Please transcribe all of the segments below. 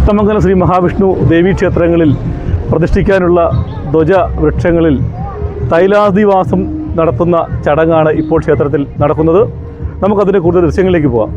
അഷ്ടമംഗലം ശ്രീ മഹാവിഷ്ണു ദേവീ ക്ഷേത്രങ്ങളിൽ പ്രതിഷ്ഠിക്കാനുള്ള ധ്വജ വൃക്ഷങ്ങളിൽ തൈലാദിവാസം നടത്തുന്ന ചടങ്ങാണ് ഇപ്പോൾ ക്ഷേത്രത്തിൽ നടക്കുന്നത്. നമുക്കതിന്റെ കൂടുതൽ ദൃശ്യങ്ങളിലേക്ക് പോവാം.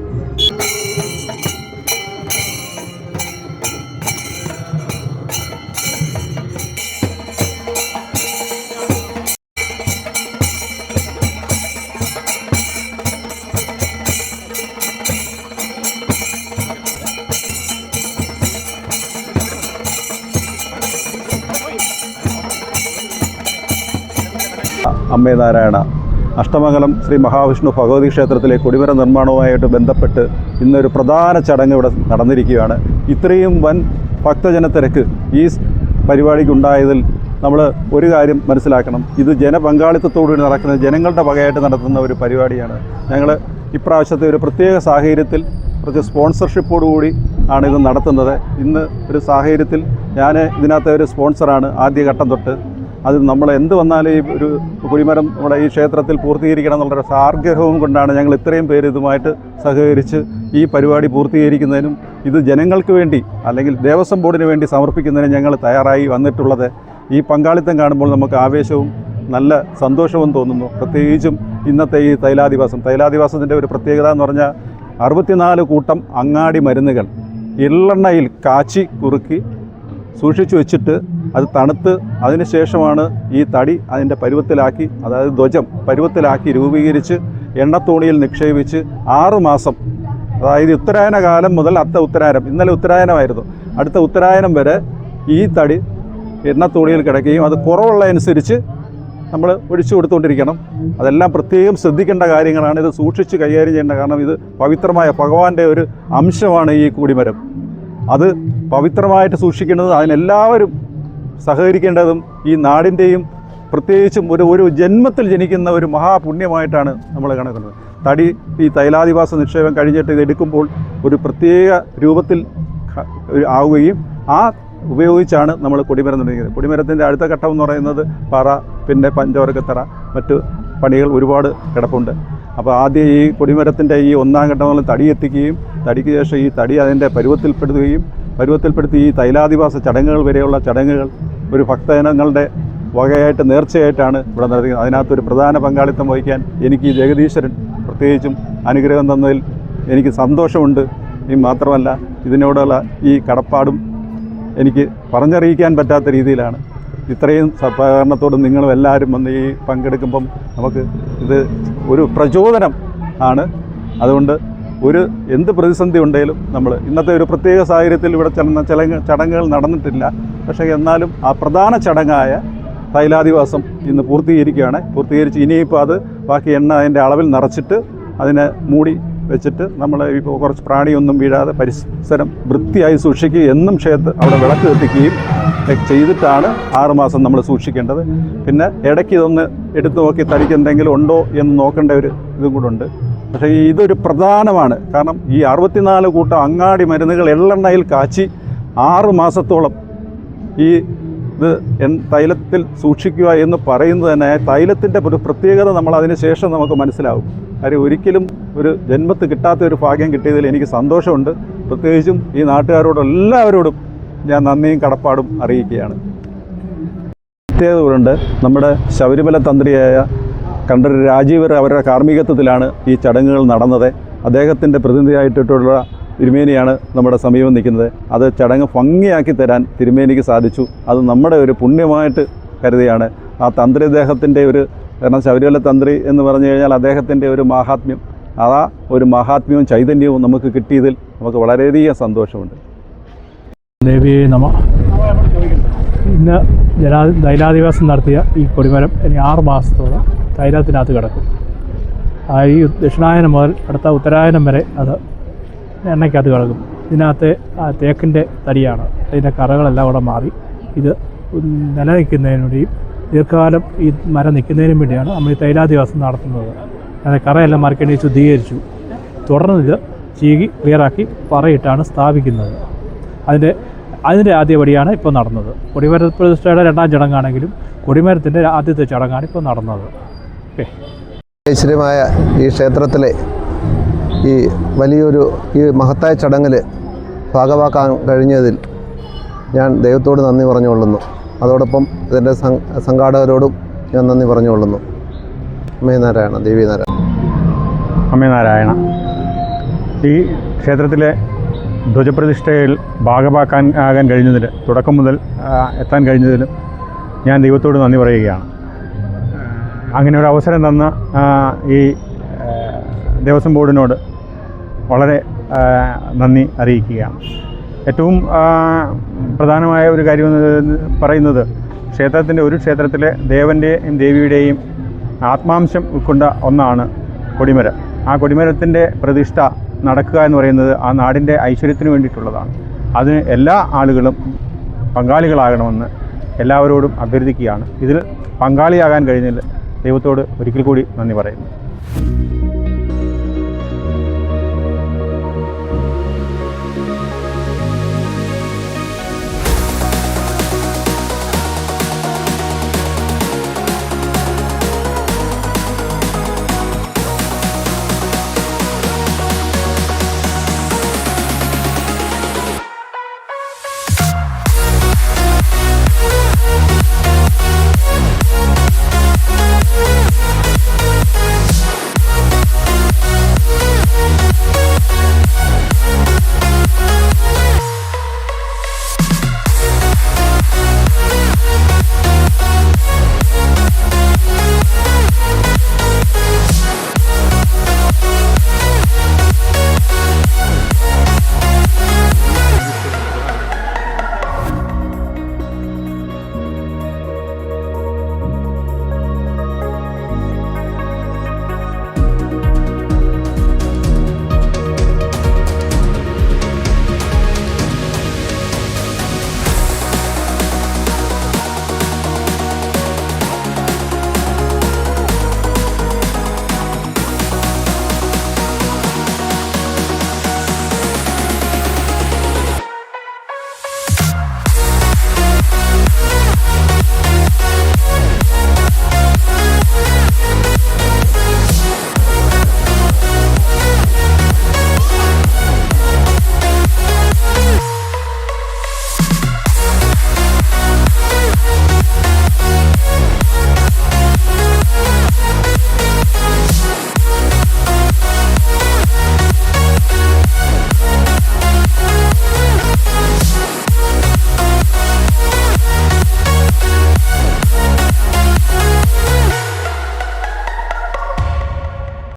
അമ്മേ നാരായണ അഷ്ടമംഗലം ശ്രീ മഹാവിഷ്ണു ഭഗവതി ക്ഷേത്രത്തിലെ കൊടിമര നിർമ്മാണവുമായിട്ട് ബന്ധപ്പെട്ട് ഇന്നൊരു പ്രധാന ചടങ്ങ് ഇവിടെ നടന്നിരിക്കുകയാണ്. ഇത്രയും വൻ ഭക്തജനത്തിരക്ക് ഈ പരിപാടിക്കുണ്ടായതിൽ നമ്മൾ ഒരു കാര്യം മനസ്സിലാക്കണം. ഇത് ജനപങ്കാളിത്തത്തോടുകൂടി നടക്കുന്ന ജനങ്ങളുടെ വകയായിട്ട് നടത്തുന്ന ഒരു പരിപാടിയാണ്. ഞങ്ങൾ ഇപ്രാവശ്യത്തെ ഒരു പ്രത്യേക സാഹചര്യത്തിൽ കുറച്ച് സ്പോൺസർഷിപ്പോടുകൂടി ആണ് ഇത് നടത്തുന്നത്. ഇന്ന് ഒരു സാഹചര്യത്തിൽ ഞാൻ ഇതിനകത്തെ ഒരു സ്പോൺസറാണ് ആദ്യഘട്ടം തൊട്ട്. അത് നമ്മൾ എന്ത് വന്നാലും ഈ ഒരു കുടിമരം നമ്മുടെ ഈ ക്ഷേത്രത്തിൽ പൂർത്തീകരിക്കണം എന്നുള്ളൊരു ആഗ്രഹവും കൊണ്ടാണ് ഞങ്ങൾ ഇത്രയും പേര് ഇതുമായിട്ട് സഹകരിച്ച് ഈ പരിപാടി പൂർത്തീകരിക്കുന്നതിനും ഇത് ജനങ്ങൾക്ക് വേണ്ടി അല്ലെങ്കിൽ ദേവസ്വം ബോർഡിന് വേണ്ടി സമർപ്പിക്കുന്നതിനും ഞങ്ങൾ തയ്യാറായി വന്നിട്ടുള്ളത്. ഈ പങ്കാളിത്തം കാണുമ്പോൾ നമുക്ക് ആവേശവും നല്ല സന്തോഷവും തോന്നുന്നു. പ്രത്യേകിച്ചും ഇന്നത്തെ ഈ തൈലാദിവാസം. തൈലാദിവാസത്തിന്റെ ഒരു പ്രത്യേകത എന്ന് പറഞ്ഞാൽ അറുപത്തിനാല് കൂട്ടം അങ്ങാടി മരുന്നുകൾ. എള്ളെണ്ണയിൽ കാച്ചി കുറുക്കി സൂക്ഷിച്ചു വെച്ചിട്ട് അത് തണുത്ത് അതിന് ശേഷമാണ് ഈ തടി അതിന്റെ പരുവത്തിലാക്കി അതായത് ധ്വജം പരുവത്തിലാക്കി രൂപീകരിച്ച് എണ്ണത്തോണിയിൽ നിക്ഷേപിച്ച് ആറ് മാസം അതായത് ഉത്തരായന കാലം മുതൽ അത്ത ഉത്തരായനം ഇന്നലെ ഉത്തരായനമായിരുന്നു. അടുത്ത ഉത്തരായനം വരെ ഈ തടി എണ്ണത്തോണിയിൽ കിടക്കുകയും അത് കുറവുള്ളതനുസരിച്ച് നമ്മൾ ഒഴിച്ചു കൊടുത്തുകൊണ്ടിരിക്കണം. അതെല്ലാം പ്രത്യേകം ശ്രദ്ധിക്കേണ്ട കാര്യങ്ങളാണ്. ഇത് സൂക്ഷിച്ച് കൈകാര്യം ചെയ്യേണ്ട കാരണം ഇത് പവിത്രമായ ഭഗവാന്റെ ഒരു അംശമാണ് ഈ കൂടിമരം. അത് പവിത്രമായിട്ട് സൂക്ഷിക്കേണ്ടത് അതിനെല്ലാവരും സഹകരിക്കേണ്ടതും ഈ നാടിന്റെയും പ്രത്യേകിച്ചും ഒരു ഒരു ജന്മത്തിൽ ജനിക്കുന്ന ഒരു മഹാപുണ്യമായിട്ടാണ് നമ്മൾ കണക്കുന്നത്. തടി ഈ തൈലാധിവാസ നിക്ഷേപം കഴിഞ്ഞിട്ട് ഇത് എടുക്കുമ്പോൾ ഒരു പ്രത്യേക രൂപത്തിൽ ആവുകയും ആ ഉപയോഗിച്ചാണ് നമ്മൾ കൊടിമരം നിർമ്മിക്കുന്നത്. കൊടിമരത്തിന്റെ അടുത്ത ഘട്ടം എന്ന് പറയുന്നത് പറ പിന്നെ പഞ്ചവർഗത്തറ മറ്റ് പണികൾ ഒരുപാട് കിടപ്പുണ്ട്. അപ്പോൾ ആദ്യം ഈ കൊടിമരത്തിന്റെ ഈ ഒന്നാം ഘട്ടം തടി എത്തിക്കുകയും തടിക്ക് ശേഷം ഈ തടി അതിന്റെ പരുവത്തിൽപ്പെടുത്തുകയും പരുവത്തിൽപ്പെടുത്തി ഈ തൈലാധിവാസ ചടങ്ങുകൾ വരെയുള്ള ചടങ്ങുകൾ ഒരു ഭക്തജനങ്ങളുടെ വകയായിട്ട് നേർച്ചയായിട്ടാണ് ഇവിടെ നടത്തിയത് അതിനകത്തൊരു പ്രധാന പങ്കാളിത്തം വഹിക്കാൻ എനിക്ക് ഈ ജഗദീശ്വരൻ പ്രത്യേകിച്ചും അനുഗ്രഹം തന്നതിൽ എനിക്ക് സന്തോഷമുണ്ട്. ഈ മാത്രമല്ല ഇതിനോടുള്ള ഈ കടപ്പാടും എനിക്ക് പറഞ്ഞറിയിക്കാൻ പറ്റാത്ത രീതിയിലാണ്. ഇത്രയും സഹകരണത്തോടും നിങ്ങളും എല്ലാവരും വന്ന് ഈ പങ്കെടുക്കുമ്പം നമുക്ക് ഇത് ഒരു പ്രചോദനം ആണ്. അതുകൊണ്ട് ഒരു എന്ത് പ്രതിസന്ധി ഉണ്ടെങ്കിലും നമ്മൾ ഇന്നത്തെ ഒരു പ്രത്യേക സാഹചര്യത്തിൽ ഇവിടെ ചെന്ന ചടങ്ങ് ചടങ്ങുകൾ നടന്നിട്ടില്ല. പക്ഷേ എന്നാലും ആ പ്രധാന ചടങ്ങായ തൈലാദിവാസം ഇന്ന് പൂർത്തീകരിക്കുകയാണ്. പൂർത്തീകരിച്ച് ഇനിയിപ്പോൾ അത് ബാക്കി എണ്ണ അതിന്റെ അളവിൽ നിറച്ചിട്ട് അതിനെ മൂടി വെച്ചിട്ട് നമ്മൾ ഇപ്പോൾ കുറച്ച് പ്രാണിയൊന്നും വീഴാതെ പരിസരം വൃത്തിയായി സൂക്ഷിക്കുകയും എന്നും ക്ഷേത്ര അവിടെ വിളക്ക് കത്തിക്കുകയും ചെയ്തിട്ടാണ് ആറുമാസം നമ്മൾ സൂക്ഷിക്കേണ്ടത്. പിന്നെ ഇടയ്ക്ക് ഇതൊന്ന് എടുത്തു നോക്കി തടിക്ക് എന്തെങ്കിലും ഉണ്ടോ എന്ന് നോക്കേണ്ട ഒരു ഇതും കൂടെ ഉണ്ട്. പക്ഷേ ഇതൊരു പ്രധാനമാണ്. കാരണം ഈ അറുപത്തിനാല് കൂട്ടം അങ്ങാടി മരുന്നുകൾ എള്ളെണ്ണയിൽ കാച്ചി ആറ് മാസത്തോളം ഈ ഇത് തൈലത്തിൽ സൂക്ഷിക്കുക എന്ന് പറയുന്നത് തന്നെ തൈലത്തിന്റെ ഒരു പ്രത്യേകത നമ്മൾ അതിന് ശേഷം നമുക്ക് മനസ്സിലാവും. കാര്യം ഒരിക്കലും ഒരു ജന്മത്ത് കിട്ടാത്ത ഒരു ഭാഗ്യം കിട്ടിയതിൽ എനിക്ക് സന്തോഷമുണ്ട്. പ്രത്യേകിച്ചും ഈ നാട്ടുകാരോട് എല്ലാവരോടും ഞാൻ നന്ദിയും കടപ്പാടും അറിയിക്കുകയാണ്. പ്രത്യേകതകളുണ്ട് നമ്മുടെ ശബരിമല തന്ത്രിയായ കണ്ഠര് രാജീവർ അവരുടെ കാർമ്മികത്വത്തിലാണ് ഈ ചടങ്ങുകൾ നടന്നത്. അദ്ദേഹത്തിന്റെ പ്രതിനിധിയായിട്ടുള്ള തിരുമേനിയാണ് നമ്മുടെ സമീപം നിൽക്കുന്നത്. അത് ചടങ്ങ് ഭംഗിയാക്കി തരാൻ തിരുമേനിക്ക് സാധിച്ചു. അത് നമ്മുടെ ഒരു പുണ്യമായിട്ട് കരുതിയാണ്. ആ തന്ത്രി അദ്ദേഹത്തിന്റെ ഒരു കാരണം ശബരിമല തന്ത്രി എന്ന് പറഞ്ഞു കഴിഞ്ഞാൽ അദ്ദേഹത്തിന്റെ ഒരു മഹാത്മ്യം. അതാ ഒരു മഹാത്മ്യവും ചൈതന്യവും നമുക്ക് കിട്ടിയതിൽ നമുക്ക് വളരെയധികം സന്തോഷമുണ്ട്. ദേവിയെ നമ. ഇന്ന് ജനാ ദൈലാദിവാസം നടത്തിയ ഈ കൊടിമരം ഇനി ആറ് മാസത്തോളം തൈലത്തിനകത്ത് കിടക്കും. ആ ഈ ദക്ഷിണായനം മുതൽ അടുത്ത ഉത്തരായനം വരെ അത് എണ്ണയ്ക്കകത്ത് കിടക്കും. ഇതിനകത്തെ ആ തേക്കിന്റെ തടിയാണ്. അതിന്റെ കറകളെല്ലാം അവിടെ മാറി. ഇത് നിലനിൽക്കുന്നതിന് വേണ്ടിയും ദീർഘകാലം ഈ മരം നിൽക്കുന്നതിനും വേണ്ടിയാണ് നമ്മൾ ഈ തൈലാദിവാസം നടത്തുന്നത്. അതായത് കറയെല്ലാം മാറിക്കേണ്ടി ശുദ്ധീകരിച്ചു. തുടർന്ന് ഇത് ചീകി ക്ലിയറാക്കി പറയിട്ടാണ് സ്ഥാപിക്കുന്നത്. അതിന്റെ അതിന്റെ ആദ്യ പടിയാണ് ഇപ്പോൾ നടന്നത്. കൊടിമര പ്രതിഷ്ഠയുടെ രണ്ടാം ചടങ്ങാണെങ്കിലും കൊടിമരത്തിന്റെ ആദ്യത്തെ ചടങ്ങാണ് ഇപ്പോൾ നടന്നത്. ഓക്കെ. ഭാഗമാക്കാൻ കഴിഞ്ഞതിൽ ഞാൻ ദൈവത്തോട് നന്ദി പറഞ്ഞുകൊള്ളുന്നു. അതോടൊപ്പം ഇതിന്റെ സംഘാടകരോടും ഞാൻ നന്ദി പറഞ്ഞുകൊള്ളുന്നു. അമ്മേ നാരായണ ദേവി നാരായണ അമ്മേ നാരായണ ഈ ക്ഷേത്രത്തിലെ ധ്വജപ്രതിഷ്ഠയിൽ ഭാഗമാക്കാൻ ആകാൻ കഴിഞ്ഞതിൽ തുടക്കം മുതൽ എത്താൻ കഴിഞ്ഞതിലും ഞാൻ ദൈവത്തോട് നന്ദി പറയുകയാണ്. അങ്ങനെ ഒരു അവസരം തന്ന ഈ ദേവസ്വം ബോർഡിനോട് വളരെ നന്ദി അറിയിക്കുകയാണ്. ഏറ്റവും പ്രധാനമായ ഒരു കാര്യം പറയുന്നത് ക്ഷേത്രത്തിന്റെ ഒരു ക്ഷേത്രത്തിലെ ദേവന്റെയും ദേവിയുടെയും ആത്മാംശം ഉൾക്കൊണ്ട ഒന്നാണ് കൊടിമര. ആ കൊടിമരത്തിന്റെ പ്രതിഷ്ഠ നടക്കുക എന്ന് പറയുന്നത് ആ നാടിന്റെ ഐശ്വര്യത്തിന് വേണ്ടിയിട്ടുള്ളതാണ്. അതിന് എല്ലാ ആളുകളും പങ്കാളികളാകണമെന്ന് എല്ലാവരോടും അഭ്യർത്ഥിക്കുകയാണ്. ഇതിൽ പങ്കാളിയാകാൻ കഴിഞ്ഞതിൽ ദൈവത്തോട് ഒരിക്കൽ കൂടി നന്ദി പറയുന്നു.